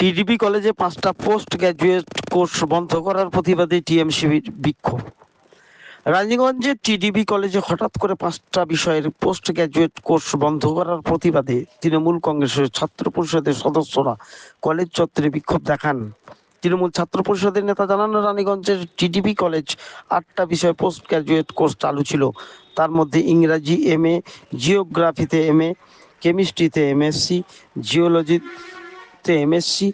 TDP কলেজে পাঁচটা post graduate course বন্ধ করার প্রতিবাদে টিএমসিবির বিক্ষোভ। রাজীগঞ্জের টিডিবি কলেজে হঠাৎ করে পাঁচটা বিষয়ের পোস্ট গ্র্যাজুয়েট কোর্স বন্ধ করার প্রতিবাদে তৃণমূল কংগ্রেসের ছাত্র পরিষদের সদস্যরা কলেজ চত্বরে বিক্ষোভ দেখান। তৃণমূল ছাত্র পরিষদের নেতা জানান, রানীগঞ্জের টিডিবি কলেজ আটটা বিষয়ে পোস্ট গ্র্যাজুয়েট কোর্স চালু ছিল। তার মধ্যে ইংরাজি এম এ, জিওগ্রাফিতে এম এ, কেমিস্ট্রিতে এম এস সি এমএসসি জিওলজিতে এমএসসি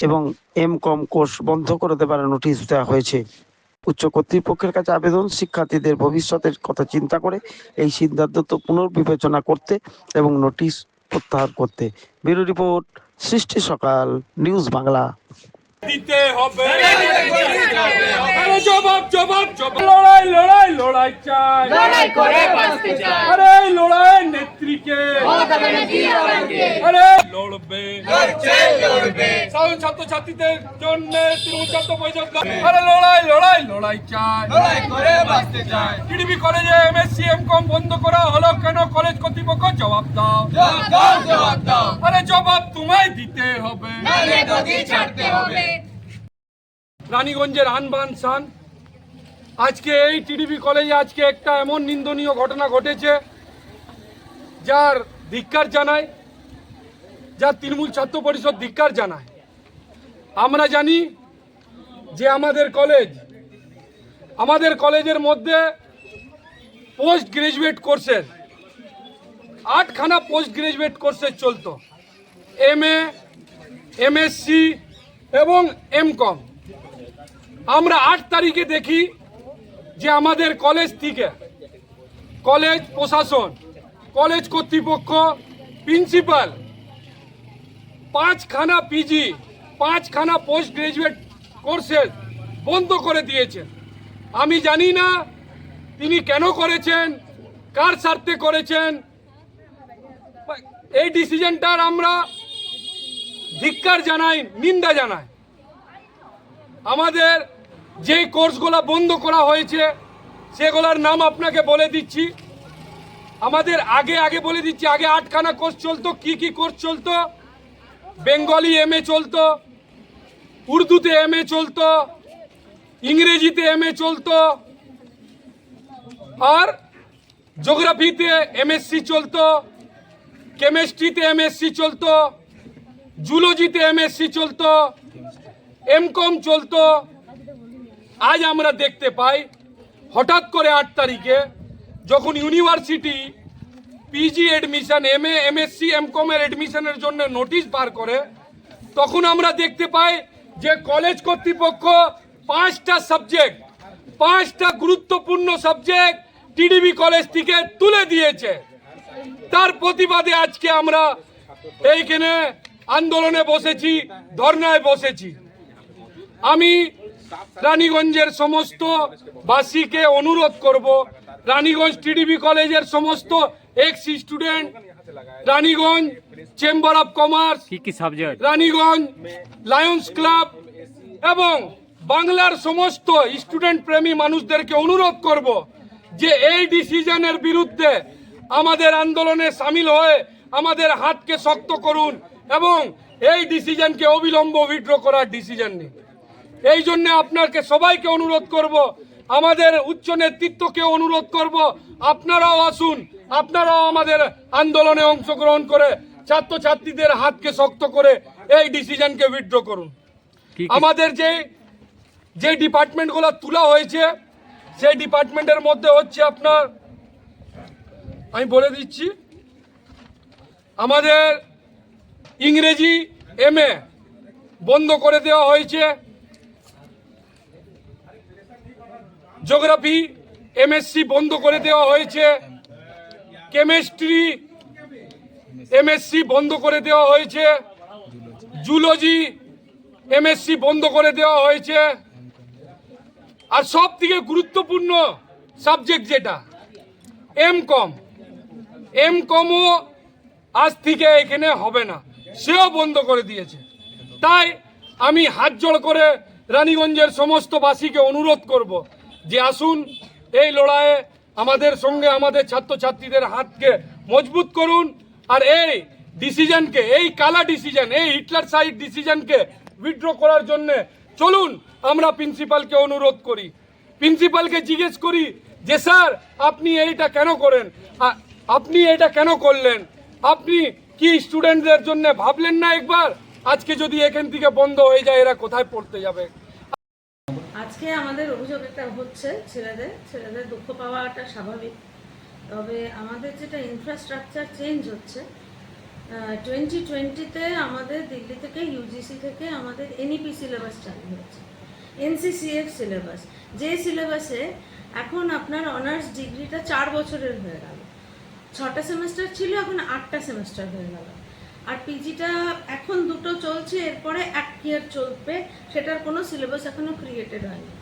এবং এম কম কোর্স বন্ধ করে দেবার নোটিশ দেওয়া হয়েছে। উচ্চ কর্তৃপক্ষের কাছে আবেদন, শিক্ষার্থীদের ভবিষ্যতের কথা চিন্তা করে এই সিদ্ধান্ত পুনর্বিবেচনা করতে এবং নোটিশ প্রত্যাহার করতে। ব্যুরো রিপোর্ট, সৃষ্টি সকাল, নিউজ বাংলা। দিতে হবে। আরে জবাব জবাব জবাব। লড়াই লড়াই লড়াই চাই। লড়াই করে বাঁচতে চাই। আরে লড়াই নেত্রীকে। আরে লড়বে। লড়ছে লড়বে। সাধারণ ছাত্র ছাত্রীদের জন্য তৃণমূল ছাত্র পরিষদ আরে লড়াই লড়াই লড়াই চাই। লড়াই করে বাঁচতে চাই। টিডিবি কলেজে এমএসসি এমকম বন্ধ করা হলো কেন? কলেজ কর্তৃপক্ষ জবাব দাও। জবাব দাও জবাব দাও। আরে জবাব তোমায় দিতে হবে। নালে গদি ছাড়তে হবে। রানীগঞ্জের আনবান শান আজকে এই টিডিপি কলেজে আজকে একটা এমন নিন্দনীয় ঘটনা ঘটেছে, যার ধিক্কার জানায়, যার তৃণমূল ছাত্র পরিষদ ধিক্কার জানায়। আমরা জানি যে আমাদের কলেজ, আমাদের কলেজের মধ্যে পোস্ট গ্রাজুয়েট কোর্সের আটখানা পোস্ট গ্রাজুয়েট কোর্সের চলতো। এম এ এমএসসি এবং এম কম আমরা আট তারিখে দেখি যে আমাদের কলেজ থেকে, কলেজ প্রশাসন, কলেজ কর্তৃপক্ষ প্রিন্সিপাল পাঁচখানা পিজি পাঁচখানা পোস্ট গ্রাজুয়েট কোর্সেস বন্ধ করে দিয়েছেন। আমি জানি না তিনি কেন করেছেন, কার স্বার্থে করেছেন। এই ডিসিশনটার আমরা ধিক্কার জানাই, নিন্দা জানাই। আমাদের যে কোর্সগুলো বন্ধ করা হয়েছে, সেগুলোর নাম আপনাকে বলে দিচ্ছি। আমাদের আগে আগে বলে দিচ্ছি, আগে আটখানা কোর্স চলতো, কি কি কোর্স চলতো? বেঙ্গলি এম এ চলতো, উর্দুতে এম এ চলতো, ইংরেজিতে এম এ চলতো, আর জিওগ্রাফিতে এমএসসি চলতো কেমিস্ট্রিতে এমএসসি চলতো জুলজিতে এমএসসি চলতো এমকম চলতো আজ আমরা দেখতে পাই, হঠাৎ করে আট তারিখে যখন university PG admission M A M S C MSc এমকমের এডমিশনের জন্য নোটিশ বার করে, তখন আমরা দেখতে পাই যে কলেজ কর্তৃপক্ষ পাঁচটা সাবজেক্ট পাঁচটা গুরুত্বপূর্ণ সাবজেক্ট টিডিবি কলেজ থেকে তুলে দিয়েছে। তার প্রতিবাদে আজকে আমরা এইখানে আন্দোলনে বসেছি, ধর্নায় বসেছি। আমি রানীগঞ্জের সমস্ত বাসীকে অনুরোধ করব রানীগঞ্জ টিডিবি কলেজের সমস্ত ex student Raniganj chamber of commerce কি কি সাবজেক্ট রানীগঞ্জ লায়ন্স ক্লাব এবং বাংলার সমস্ত স্টুডেন্ট প্রেমী মানুষদেরকে অনুরোধ করব যে এই ডিসিশনের বিরুদ্ধে আমাদের আন্দোলনে সামিল হয়ে আমাদের হাতকে শক্ত করুন এবং এই ডিসিশনকে অবিলম্ব উইথড্র করার ডিসিশন নিন। এই জন্য আপনাকে সবাইকে অনুরোধ করব আমাদের উচ্চ নেতৃত্বকে অনুরোধ করব আপনারাও আসুন আপনারাও আমাদের আন্দোলনে অংশগ্রহণ করে ছাত্রছাত্রীদের হাতকে শক্ত করে এই ডিসিশনকে উইথড্র করুন। আমাদের যে যে ডিপার্টমেন্টগুলো তোলা হয়েছে সেই ডিপার্টমেন্টের মধ্যে হচ্ছে আপনার আমি বলে দিচ্ছি আমাদের ইংরেজি এম বন্ধ করে দেওয়া হয়েছে। জিওগ্রাফি এমএসসি বন্ধ করে দেওয়া হয়েছে। কেমিস্ট্রি এমএসসি বন্ধ করে দেওয়া হয়েছে। জুলজি এমএসসি বন্ধ করে দেওয়া হয়েছে। আর সব থেকে গুরুত্বপূর্ণ সাবজেক্ট যেটা এম কম এম কমও আজ থেকে এখানে হবে না, সেও বন্ধ করে দিয়েছে। তাই আমি হাত জোড় করে রানীগঞ্জের সমস্ত বাসীকে অনুরোধ করব যে আসুন, এই লড়াইয়ে আমাদের সঙ্গে আমাদের ছাত্রছাত্রীদের হাতকে মজবুত করুন আর এই ডিসিশনকে, এই কালা ডিসিশন, এই হিটলার সাইড ডিসিশনকে উইথড্র করার জন্য চলুন, আমরা প্রিন্সিপালকে অনুরোধ করি। প্রিন্সিপালকে জিজ্ঞেস করি যে, স্যার, আপনি এইটা কেন করেন? আপনি এটা কেন করলেন? আপনি কি স্টুডেন্টদের জন্য ভাবলেন না একবার? আজকে যদি এখান থেকে বন্ধ হয়ে যায়, এরা কোথায় পড়তে যাবে? আজকে আমাদের অভিযোগ একটা হচ্ছে ছেলেদের ছেলেদের দুঃখ পাওয়াটা স্বাভাবিক। তবে আমাদের যেটা ইনফ্রাস্ট্রাকচার চেঞ্জ হচ্ছে টোয়েন্টি টোয়েন্টিতে আমাদের দিল্লি থেকে ইউজিসি থেকে আমাদের এনইপি সিলেবাস চালু হয়েছে এনসিসিএফ সিলেবাস যে সিলেবাসে এখন আপনার অনার্স ডিগ্রিটা চার বছরের হয়ে গেল। ছটা সেমেস্টার ছিল, এখন আটটা সেমেস্টার হয়ে গেল। আর পিজিটা এখন দুটো চলছে, এরপরে এক ইয়ার চলবে, সেটার কোনো সিলেবাস এখনও ক্রিয়েটেড হয়নি।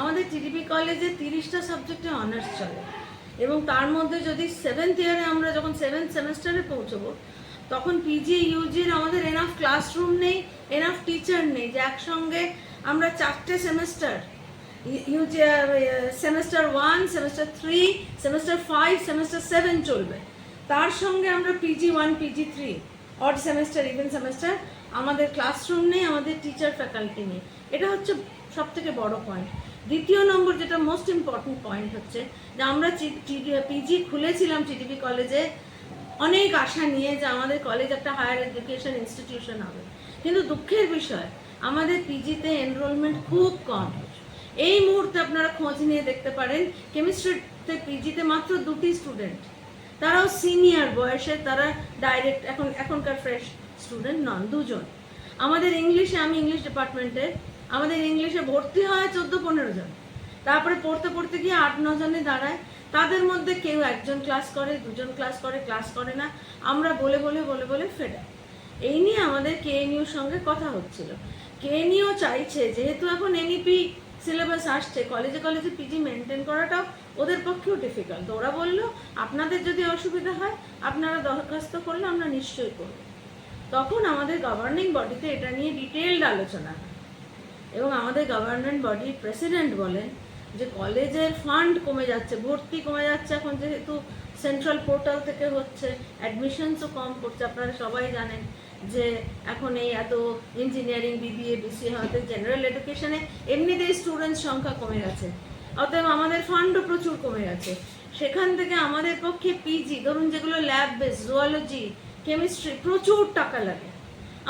আমাদের টিডিপি কলেজে তিরিশটা সাবজেক্টে অনার্স চলে এবং তার মধ্যে যদি সেভেন্থ ইয়ারে আমরা যখন সেভেন্থ সেমেস্টারে পৌঁছবো, তখন পিজি ইউজির আমাদের এনাফ ক্লাসরুম নেই এনাফ টিচার নেই, যে একসঙ্গে আমরা চারটে semester UG semester one semester three semester five semester seven চলবে। তার সঙ্গে আমরা PG one PG three odd semester even semester আমাদের ক্লাসরুম নেই, আমাদের টিচার ফ্যাকাল্টি নেই। এটা হচ্ছে সব থেকে বড় পয়েন্ট দ্বিতীয় নম্বর, যেটা মোস্ট ইম্পর্টেন্ট পয়েন্ট হচ্ছে, যে আমরা পিজি খুলেছিলাম টিডিপি কলেজে অনেক আশা নিয়ে যে আমাদের কলেজ একটা হায়ার এডুকেশন ইনস্টিটিউশন হবে। কিন্তু দুঃখের বিষয়, আমাদের পিজিতে এনরোলমেন্ট খুব কম। এই মুহূর্তে আপনারা খোঁজ নিয়ে দেখতে পারেন কেমিস্ট্রিতে পিজিতে মাত্র দুটি স্টুডেন্ট তারাও সিনিয়র বয়সে তারা ডাইরেক্ট এখন, এখনকার ফ্রেশ স্টুডেন্ট নন, দুজন। আমাদের ইংলিশে আমি ইংলিশ ডিপার্টমেন্টে আমাদের ইংলিশে ভর্তি হয় চোদ্দ, পনেরো জন। তারপরে পড়তে পড়তে গিয়ে আট, ন জনে দাঁড়ায়। তাদের মধ্যে কেউ একজন ক্লাস করে, দুজন ক্লাস করে ক্লাস করে না। আমরা বলে বলে বলে বলে ফেডাই এই নিয়ে আমাদের কেএনইউর সঙ্গে কথা হচ্ছিল। কে কেএনইউ চাইছে, যেহেতু এখন এনইপি সিলেবাস আসছে কলেজে কলেজে পিজি মেনটেন করাটাও ওদের পক্ষেও ডিফিকাল্ট ওরা বলল, আপনাদের যদি অসুবিধা হয়, আপনারা দরখাস্ত করলে আমরা নিশ্চয়ই করব। তখন আমাদের গভর্নিং বডিতে এটা নিয়ে ডিটেলড আলোচনা হয়। এবং আমাদের গভর্নমেন্ট বডির প্রেসিডেন্ট বলেন যে কলেজের ফান্ড কমে যাচ্ছে, ভর্তি কমে যাচ্ছে এখন যেহেতু সেন্ট্রাল পোর্টাল থেকে হচ্ছে অ্যাডমিশনসও কম করছে, আপনারা সবাই জানেন। যে এখন এই এত ইঞ্জিনিয়ারিং বিবিএ বিসিএ হয়তো জেনারেল এডুকেশনে এমনিতেই স্টুডেন্ট সংখ্যা কমে গেছে। অতএব আমাদের ফান্ডও প্রচুর কমে গেছে। সেখান থেকে আমাদের পক্ষে পিজি ধরুন যেগুলো ল্যাব বেস জুওলজি কেমিস্ট্রি প্রচুর টাকা লাগে।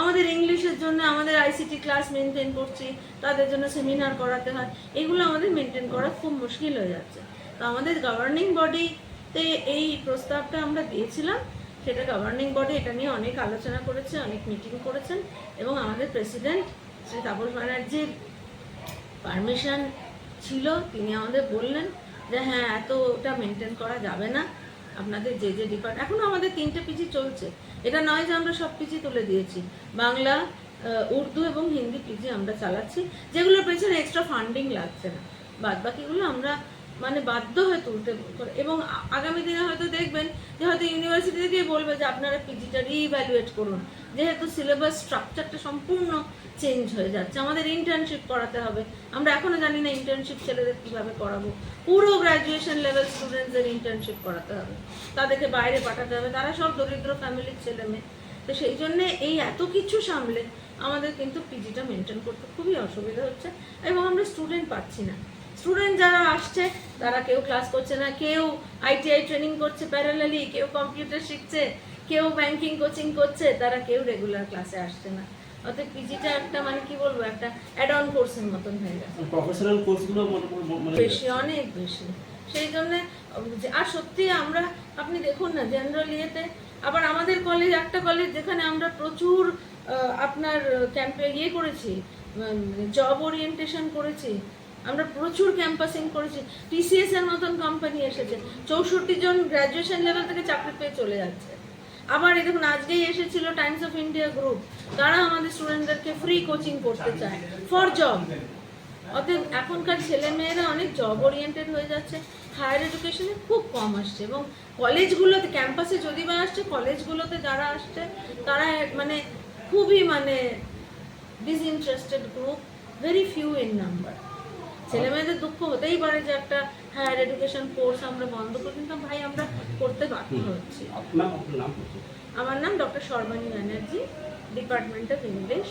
আমাদের ইংলিশের জন্য আমাদের আইসিটি ক্লাস মেনটেন করছি, তাদের জন্য সেমিনার করাতে হয়, এগুলো আমাদের মেনটেন করা খুব মুশকিল হয়ে যাচ্ছে। তো আমাদের গভর্নিং বডিতে এই প্রস্তাবটা আমরা দিয়েছিলাম সেটা গভর্নিং বডি এটা নিয়ে অনেক আলোচনা করেছে, অনেক মিটিং করেছেন, এবং আমাদের প্রেসিডেন্ট শ্রী তাপস ব্যানার্জির পারমিশন ছিল, তিনি আমাদের বললেন যে হ্যাঁ এত ওটা মেনটেন করা যাবে না, আপনাদের যে যে ডিপার্ট এখনও আমাদের তিনটে পিজি চলছে। এটা নয় যে আমরা সব পিজি তুলে দিয়েছি। বাংলা উর্দু এবং হিন্দি পিজি আমরা চালাচ্ছি, যেগুলোর পেছনে এক্সট্রা ফান্ডিং লাগছে না। বাদ বাকিগুলো আমরা মানে বাধ্য হয়ে তুলতে করে- এবং আগামী দিনে হয়তো দেখবেন যে হয়তো ইউনিভার্সিটি থেকে বলবে যে আপনারা পিজিটা রিইভ্যালুয়েট করুন। যেহেতু সিলেবাস স্ট্রাকচারটা সম্পূর্ণ চেঞ্জ হয়ে যাচ্ছে। আমাদের ইন্টার্নশিপ করাতে হবে। আমরা এখনও জানি না ইন্টার্নশিপ ছেলেদের কীভাবে করাবো। পুরো গ্রাজুয়েশন লেভেল স্টুডেন্টসদের ইন্টার্নশিপ করাতে হবে। তাদেরকে বাইরে পাঠাতে হবে। তারা সব দরিদ্র ফ্যামিলির ছেলে মেয়ে। তো সেই জন্যে এই এত কিছু সামলে আমাদের কিন্তু পিজিটা মেনটেন করতে খুবই অসুবিধা হচ্ছে। এবং আমরা স্টুডেন্ট পাচ্ছি না। স্টুডেন্ট যারা আসছে তারা কেউ ক্লাস করছে না কেউ আইটিআই ট্রেনিং করছে প্যারালালি কেউ কম্পিউটার শিখছে কেউ ব্যাংকিং কোচিং করছে তারা কেউ রেগুলার ক্লাসে আসছে না। অতএব পিজিটা একটা মানে কি বলব একটা অ্যাড অন কোর্সের মতন হয়ে গেছে। প্রফেশনাল কোর্সগুলো বেশি অনেক বেশি। সেই জন্য আর সত্যি আমরা আপনি দেখুন না জেনারেল ইয়েতে আবার আমাদের কলেজ একটা কলেজ যেখানে আমরা প্রচুর আপনার ক্যাম্পে ইয়ে করেছি জব ওরিয়েন্টেশন করেছি আমরা প্রচুর ক্যাম্পাসিং করেছি। টিসিএস এর মতন কোম্পানি এসেছে। চৌষট্টি জন গ্র্যাজুয়েশন লেভেল থেকে চাকরি পেয়ে চলে যাচ্ছে। আবার এই দেখুন, আজকেই এসেছিল টাইমস অফ ইন্ডিয়া গ্রুপ তারা আমাদের স্টুডেন্টদেরকে ফ্রি কোচিং করতে চায়। ফর জব অতএব এখনকার ছেলে মেয়েরা অনেক জব ওরিয়েন্টেড হয়ে যাচ্ছে। হায়ার এডুকেশনে খুব কম আসছে এবং কলেজগুলোতে ক্যাম্পাসে যদি বা আসছে কলেজগুলোতে যারা আসছে, তারা মানে খুবই মানে disinterested group very few in number ছেলে মেয়েদের দুঃখ হতেই পারে যে একটা হায়ার এডুকেশন কোর্স আমরা বন্ধ করি কিন্তু ভাই আমরা করতে বাধ্য হচ্ছি। আমার নাম doctor Sharmani Banerjee department of English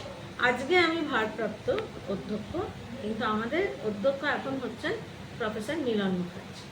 আজকে আমি ভারপ্রাপ্ত অধ্যক্ষ কিন্তু আমাদের অধ্যক্ষ এখন হচ্ছেন প্রফেসর মিলন মুখার্জি।